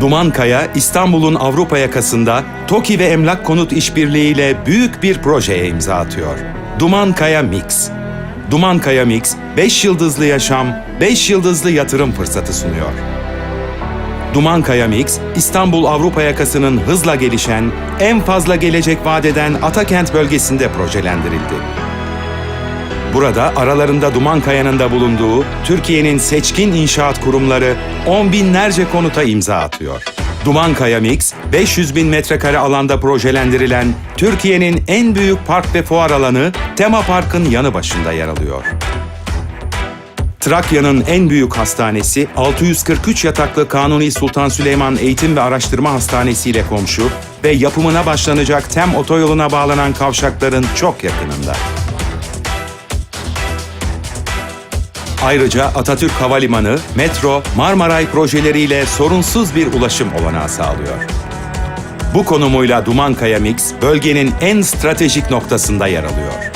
Dumankaya, İstanbul'un Avrupa yakasında TOKİ ve Emlak Konut İşbirliği ile büyük bir projeye imza atıyor. Dumankaya Mix. Dumankaya Mix, 5 yıldızlı yaşam, 5 yıldızlı yatırım fırsatı sunuyor. Dumankaya Mix, İstanbul Avrupa yakasının hızla gelişen, en fazla gelecek vadeden Atakent bölgesinde projelendirildi. Burada aralarında Dumankaya'nın da bulunduğu Türkiye'nin seçkin inşaat kurumları on binlerce konuta imza atıyor. Dumankaya Mix, 500 bin metrekare alanda projelendirilen Türkiye'nin en büyük park ve fuar alanı Tema Park'ın yanı başında yer alıyor. Trakya'nın en büyük hastanesi 643 yataklı Kanuni Sultan Süleyman Eğitim ve Araştırma Hastanesi ile komşu ve yapımına başlanacak TEM otoyoluna bağlanan kavşakların çok yakınında. Ayrıca Atatürk Havalimanı, metro, Marmaray projeleriyle sorunsuz bir ulaşım olanağı sağlıyor. Bu konumuyla Dumankaya Mix, bölgenin en stratejik noktasında yer alıyor.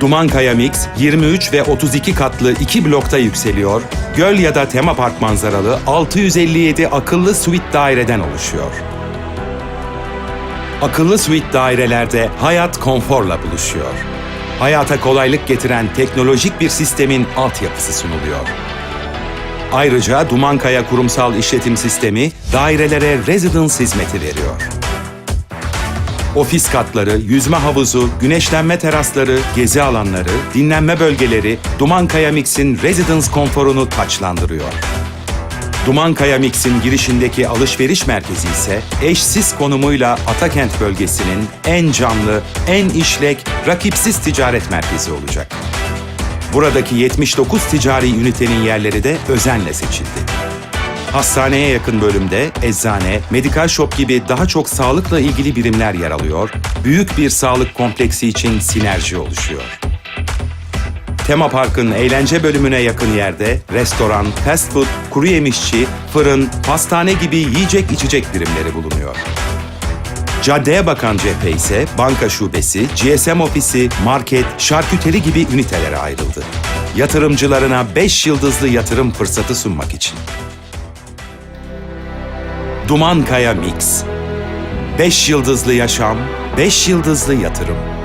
Dumankaya Mix, 23 ve 32 katlı iki blokta yükseliyor, göl ya da tema park manzaralı 657 akıllı suite daireden oluşuyor. Akıllı suite dairelerde hayat konforla buluşuyor. Hayata kolaylık getiren teknolojik bir sistemin altyapısı sunuluyor. Ayrıca Dumankaya Kurumsal İşletim Sistemi dairelere residence hizmeti veriyor. Ofis katları, yüzme havuzu, güneşlenme terasları, gezi alanları, dinlenme bölgeleri Dumankaya Mix'in residence konforunu taçlandırıyor. Dumankaya Mix'in girişindeki alışveriş merkezi ise eşsiz konumuyla Atakent bölgesinin en canlı, en işlek, rakipsiz ticaret merkezi olacak. Buradaki 79 ticari ünitenin yerleri de özenle seçildi. Hastaneye yakın bölümde eczane, medikal shop gibi daha çok sağlıkla ilgili birimler yer alıyor, büyük bir sağlık kompleksi için sinerji oluşuyor. Tema Park'ın eğlence bölümüne yakın yerde restoran, fast food, kuru yemişçi, fırın, pastane gibi yiyecek içecek birimleri bulunuyor. Caddeye bakan cephe ise banka şubesi, GSM ofisi, market, şarküteri gibi ünitelere ayrıldı. Yatırımcılarına 5 yıldızlı yatırım fırsatı sunmak için. Dumankaya Mix 5 yıldızlı yaşam, 5 yıldızlı yatırım.